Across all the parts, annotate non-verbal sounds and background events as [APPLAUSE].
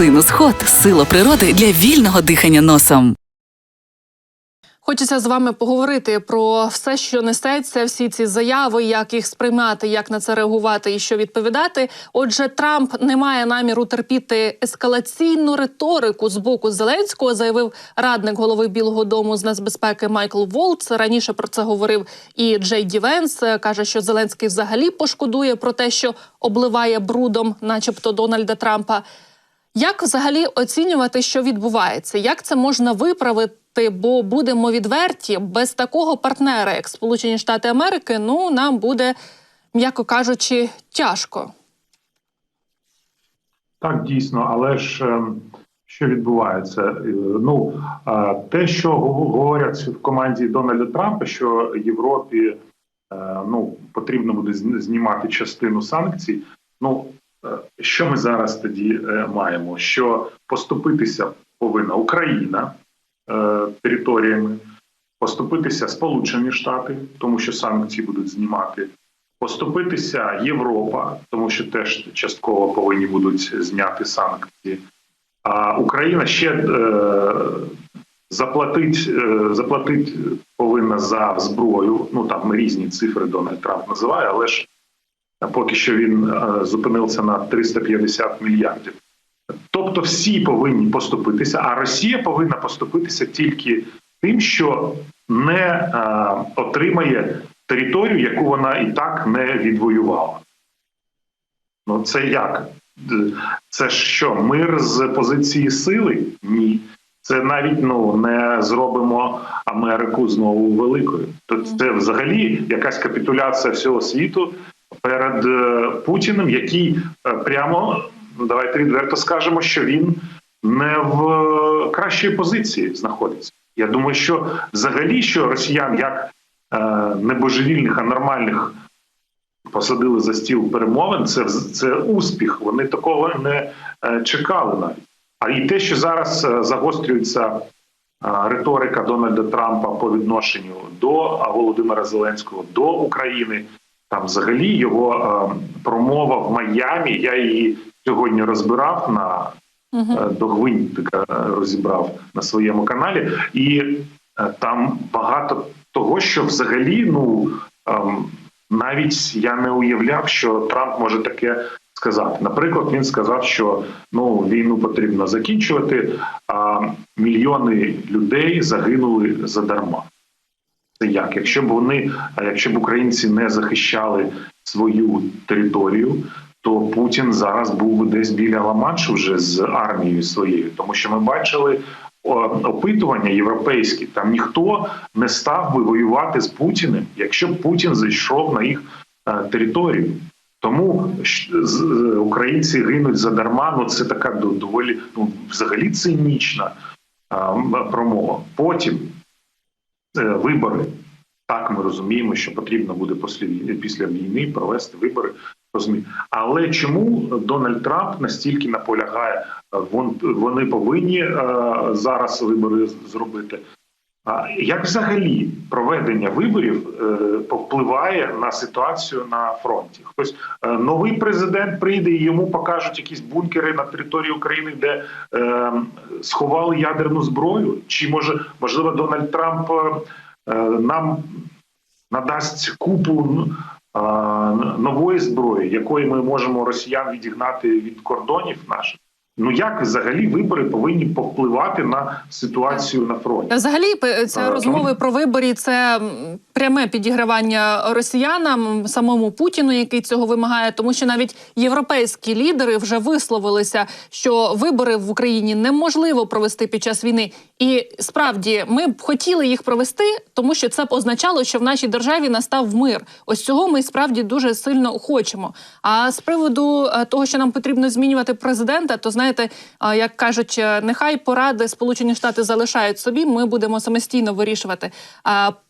Синус Хот сила природи для вільного дихання носом. Хочеться з вами поговорити про все, що несеться, всі ці заяви, як їх сприймати, як на це реагувати і що відповідати. Отже, Трамп не має наміру терпіти ескалаційну риторику з боку Зеленського, заявив радник голови Білого Дому з нацбезпеки Майкл Волц. Раніше про це говорив і Джей Ді Венс. каже, що Зеленський взагалі пошкодує про те, що обливає брудом, начебто Дональда Трампа. Як взагалі оцінювати, що відбувається? Як це можна виправити? Бо будемо відверті, без такого партнера, як Сполучені Штати Америки, ну нам буде, м'яко кажучи, тяжко. Так, дійсно, але ж е, що відбувається? Е, Ну е, те, що говорять в команді Дональда Трампа, що Європі е, ну потрібно буде знімати частину санкцій. Ну що ми зараз тоді е, маємо? Що поступитися повинна Україна е, територіями, поступитися Сполучені Штати, тому що санкції будуть знімати. Поступитися Європа, тому що теж частково повинні будуть зняти санкції. А Україна ще е, заплатить, е, заплатить повинна за зброю. Ну там різні цифри Дональд Трамп називає, але ж поки що він е, зупинився на 350 мільярдів. Тобто всі повинні поступитися, а Росія повинна поступитися тільки тим, що не е, отримає територію, яку вона і так не відвоювала. Ну це як? Це що, мир з позиції сили? Ні. Це навіть ну не зробимо Америку знову великою. То це взагалі якась капітуляція всього світу перед е, Путіним, який е, прямо давайте відверто скажемо, що він не в е, кращій позиції знаходиться. Я думаю, що взагалі що росіян як е, не божевільних, а нормальних посадили за стіл перемовин, це, це успіх. Вони такого не чекали навіть. А і те, що зараз загострюється риторика Дональда Трампа по відношенню до Володимира Зеленського, до України, там взагалі його е, промова в Майамі. Я її сьогодні розбирав на е, до гвинтика е, розібрав на своєму каналі, і е, там багато того, що взагалі, ну ем, навіть я не уявляв, що Трамп може таке сказати. Наприклад, він сказав, що ну війну потрібно закінчувати, а мільйони людей загинули задарма. Це як? Якщо б вони, якщо б українці не захищали свою територію, то Путін зараз був би десь біля Ла-Маншу вже з армією своєю, тому що ми бачили опитування європейські. Там ніхто не став би воювати з Путіним, якщо б Путін зайшов на їх е, територію. Тому е, українці гинуть задарма. Ну це така доволі ну взагалі цинічна е, промова. Потім е, вибори. Так, ми розуміємо, що потрібно буде після війни, провести вибори. Але чому Дональд Трамп настільки наполягає? е, Вон вони повинні е, зараз вибори зробити. Як взагалі проведення виборів е, повпливає на ситуацію на фронті? Хтось е, новий президент прийде і йому покажуть якісь бункери на території України, де е, сховали ядерну зброю? Чи може можливо Дональд Трамп е, нам надасть купу е, нової зброї, якої ми можемо росіян відігнати від кордонів наших? Ну як взагалі вибори повинні повпливати на ситуацію на фронті? Взагалі, Е, розмови про виборі це пряме підігравання росіянам, самому Путіну, який цього вимагає, тому що навіть європейські лідери вже висловилися, що вибори в Україні неможливо провести під час війни. І справді ми б хотіли їх провести, тому що це б означало, що в нашій державі настав мир. Ось цього ми справді дуже сильно хочемо. А з приводу е, того, що нам потрібно змінювати президента, то знаєте, е, як кажуть, е, нехай поради Сполучені Штати залишають собі. Ми будемо самостійно вирішувати.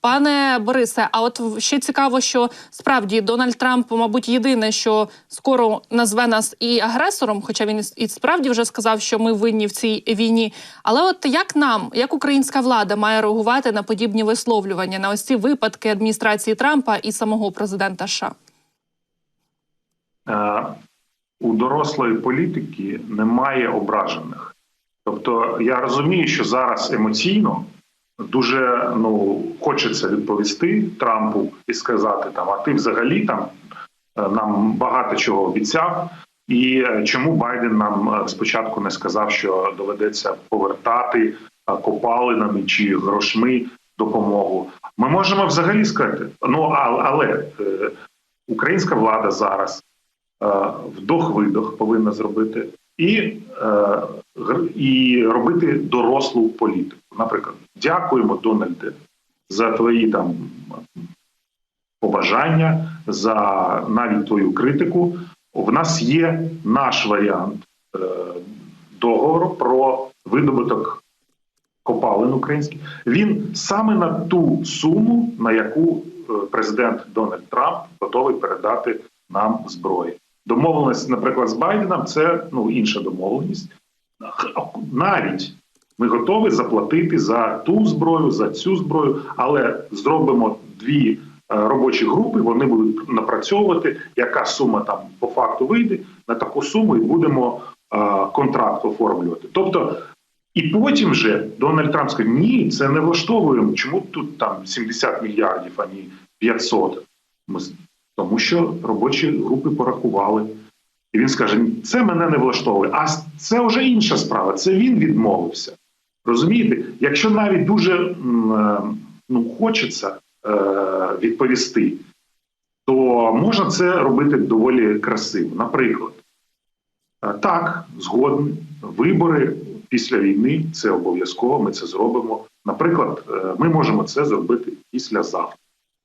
Пане Борисе, а от ще цікаво, що справді Дональд Трамп, мабуть, єдине, що скоро назве нас і агресором, хоча він і справді вже сказав, що ми винні в цій війні. Але от як нам, як українська влада, має реагувати на подібні висловлювання на ось ці випадки адміністрації Трампа і самого президента США? У дорослої політики немає ображених. Тобто я розумію, що зараз емоційно дуже ну хочеться відповісти Трампу і сказати там: а ти взагалі там е, нам багато чого обіцяв. І е, чому Байден нам е, спочатку не сказав, що доведеться повертати копалинами чи грошми допомогу? Ми можемо взагалі сказати, ну але е, українська влада зараз вдох-видох повинна зробити і, е, і робити дорослу політику. Наприклад, дякуємо, Дональде, за твої там побажання, за навіть твою критику. В нас є наш варіант е, договору про видобуток копалин українських. Він саме на ту суму, на яку е, президент Дональд Трамп готовий передати нам зброї. Домовленість, наприклад, з Байденом це ну інша домовленість. Навіть ми готові заплатити за ту зброю, за цю зброю, але зробимо дві е, робочі групи. Вони будуть напрацьовувати, яка сума там по факту вийде на таку суму, і будемо е, контракт оформлювати. Тобто, і потім вже Дональд Трамп скаже, ні, це не влаштовуємо. Чому тут там 70 мільярдів, а не 500? Ми тому що робочі групи порахували. І він скаже: це мене не влаштовує. А це вже інша справа. Це він відмовився. Розумієте, якщо навіть дуже е, ну, хочеться е, відповісти, то можна це робити доволі красиво. Наприклад, е, так, згоден, вибори після війни це обов'язково. Ми це зробимо. Наприклад, ми можемо це зробити післязавтра.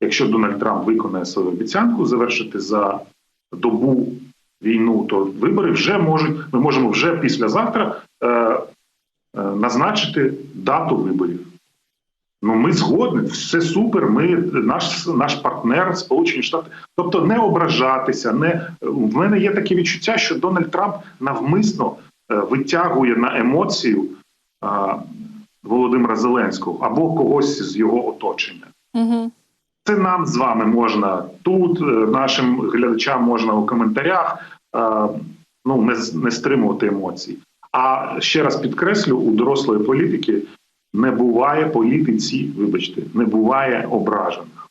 Якщо Дональд Трамп виконає свою обіцянку завершити за добу війну, то вибори вже можуть. Ми можемо вже післязавтра е, е, назначити дату виборів. Ну, ми згодні, все супер. Ми наш наш партнер, Сполучені Штати. Тобто, не ображатися. Не в мене є таке відчуття, що Дональд Трамп навмисно е, витягує на емоцію е, Володимира Зеленського або когось з його оточення. Угу. Це нам з вами можна тут, е, нашим глядачам можна у коментарях е, ну не, не стримувати емоцій. А ще раз підкреслю: у дорослої політики не буває політиці, вибачте, не буває ображених.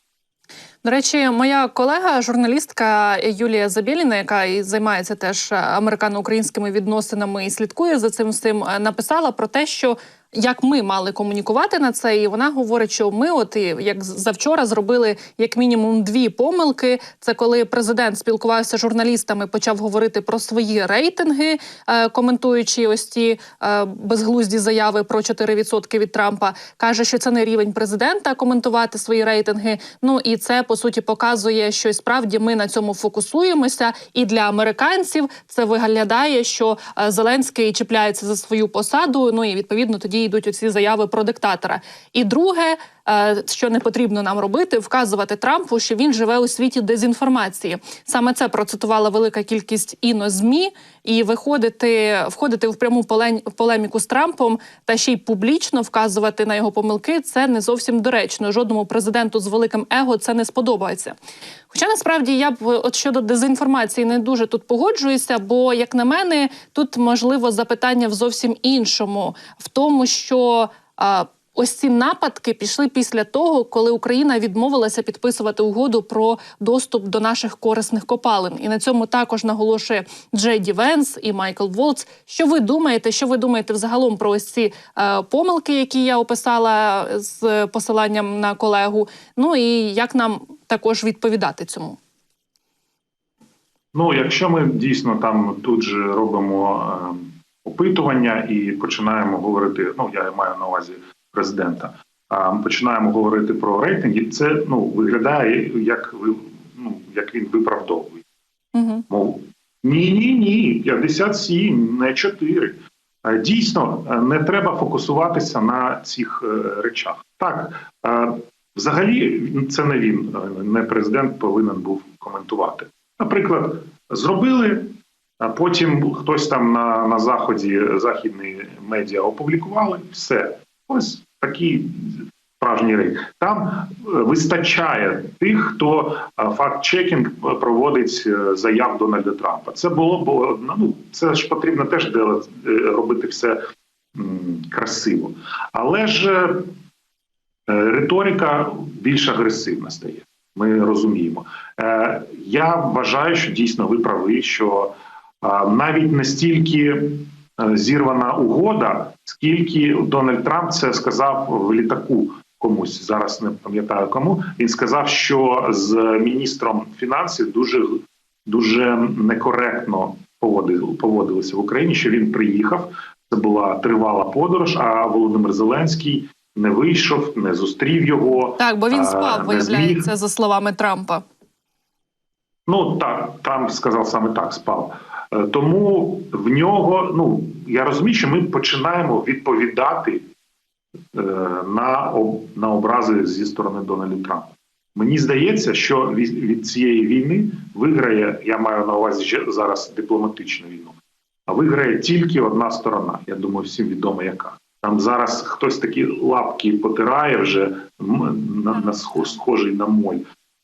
До речі, моя колега, журналістка Юлія Забєліна, яка і займається теж американо-українськими відносинами і слідкує за цим всім, е, написала про те, що як ми мали комунікувати на це, і вона говорить, що ми, от як завчора, зробили як мінімум дві помилки. Це коли президент спілкувався з журналістами, почав говорити про свої рейтинги, е, коментуючи ось ті е, безглузді заяви про 4% від Трампа. каже, що це не рівень президента коментувати свої рейтинги. Ну і це по суті показує, що справді ми на цьому фокусуємося. І для американців це виглядає, що е, Зеленський чіпляється за свою посаду. Ну і відповідно тоді йдуть оці заяви про диктатора. І друге, що не потрібно нам робити, вказувати Трампу, що він живе у світі дезінформації. Саме це процитувала велика кількість інозмі, і виходити, входити в пряму полеміку з Трампом та ще й публічно вказувати на його помилки. Це не зовсім доречно. Жодному президенту з великим его це не сподобається. Хоча насправді я б от щодо дезінформації не дуже тут погоджуюся, бо як на мене, тут можливо запитання в зовсім іншому, в тому, що ось ці нападки пішли після того, коли Україна відмовилася підписувати угоду про доступ до наших корисних копалин. І на цьому також наголошує Джей Ді Венс і Майкл Волц. Що ви думаєте? Що ви думаєте взагалом про ось ці е, помилки, які я описала з посиланням на колегу? Ну і як нам також відповідати цьому? Ну, якщо ми дійсно там тут же робимо е, опитування і починаємо говорити, ну я маю на увазі президента, а ми починаємо говорити про рейтинги, це ну виглядає як ви ну як він виправдовує. Угу. Мов ні, ні, ні, 57, не 4. Е, Дійсно, е, не треба фокусуватися на цих е, речах. Так, е, взагалі, це не він, не президент повинен був коментувати. Наприклад, зробили, а потім хтось там на, на заході західні медіа опублікували. Все, ось такі справжній рейд. Там е, вистачає тих, хто факт-чекінг проводить е, заяв Дональда Трампа. Це було б ну це ж потрібно теж е, робити все красиво, але ж е, е, риторика більш агресивна стає. Ми розуміємо. Е, Я вважаю, що дійсно ви праві, що навіть настільки е, зірвана угода, скільки Дональд Трамп це сказав в літаку комусь. Зараз не пам'ятаю кому. Він сказав, що з міністром фінансів дуже дуже некоректно поводили, поводилися в Україні. Що він приїхав, це була тривала подорож. А Володимир Зеленський не вийшов, не зустрів його. Так, бо він спав, виявляється, за словами Трампа. Ну так, там сказав саме так, спав. Е, Тому в нього, ну я розумію, що ми починаємо відповідати е, на, на образи зі сторони Дональда Трампа. Мені здається, що від, цієї війни виграє, я маю на увазі зараз дипломатичну війну, а виграє тільки одна сторона. Я думаю, всім відомо яка. Там зараз хтось такі лапки потирає вже на, на схожий на моль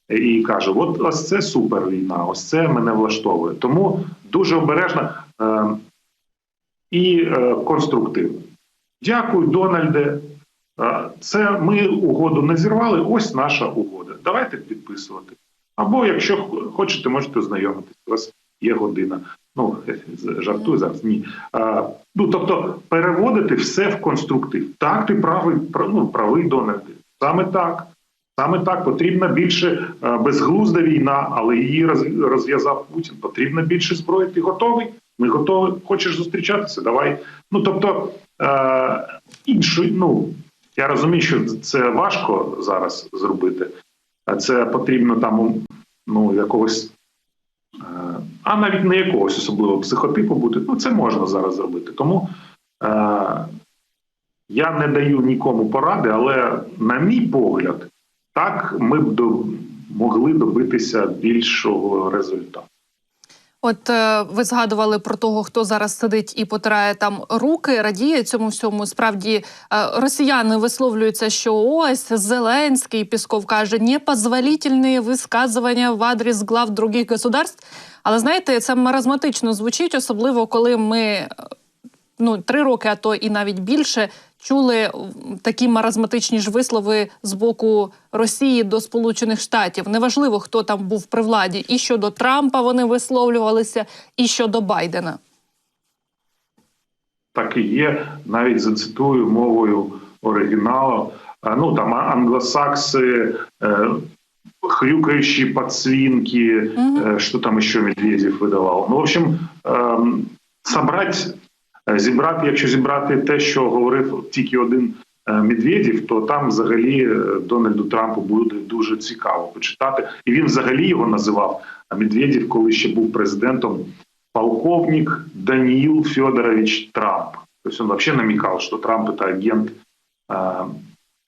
і каже: от ось це супер війна, ось це мене влаштовує. Тому дуже обережно е, і е, конструктивно. Дякую, Дональде. Е, Це ми угоду не зірвали. Ось наша угода. Давайте підписувати. Або, якщо хочете, можете ознайомитися. У вас є година. Ну [LAUGHS] жартую зараз. Ні. Е, Ну тобто, переводити все в конструктив. Так, ти правий, ну, правий Дональде. Саме так. Саме так потрібна більше е, безглузда війна, але її розв'язав Путін. Потрібно більше зброї. Ти готовий? Ми готові. Хочеш зустрічатися? Давай. Ну тобто е, іншої, ну я розумію, що це важко зараз зробити, а це потрібно там ну якогось. е, А навіть не якогось особливого психотипу бути, ну це можна зараз зробити. Тому е, я не даю нікому поради, але на мій погляд, так ми б до, могли добитися більшого результату. От е, ви згадували про того, хто зараз сидить і потирає там руки, радіє цьому всьому. Справді е, росіяни висловлюються, що ось Зеленський Пісков каже непозволительні висказування в адрес глав других государств. Але знаєте, це маразматично звучить, особливо коли ми е, ну три роки, а то і навіть більше чули такі маразматичні ж вислови з боку Росії до Сполучених Штатів. Неважливо, хто там був при владі, і щодо Трампа вони висловлювалися, і щодо Байдена. так і є. Навіть зацитую мовою оригіналу. Е, Ну там англосакси, е, хрюкаючі подсвинки, Мгм. е, що там ще Медведєв видавав. Ну, в общем, ем, собрать, е, зібрати, якщо зібрати те, що говорив тільки один е, Медведєв, то там взагалі е, Дональду Трампу буде дуже цікаво почитати. І він взагалі його називав а Медведєв, коли ще був президентом, полковник Даниил Федорович Трамп. То есть он вообще намекал, что Трамп это агент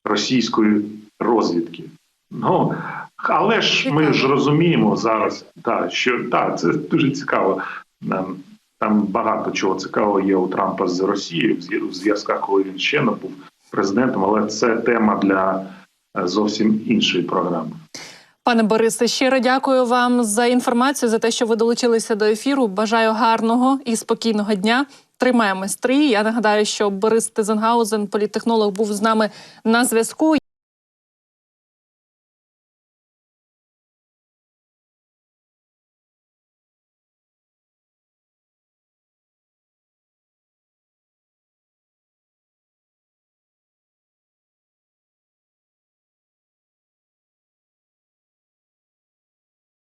російської розвідки. Ну, але ж ми ж розуміємо зараз, та, що та, це дуже цікаво. Там багато чого цікавого є у Трампа з Росією в зв'язках, коли він ще не був президентом, але це тема для е, зовсім іншої програми. Пане Борисе, щиро дякую вам за інформацію, за те, що ви долучилися до ефіру. Бажаю гарного і спокійного дня. Тримаємо стрій. Я нагадаю, що Борис Тезенгаузен, політтехнолог, був з нами на зв'язку.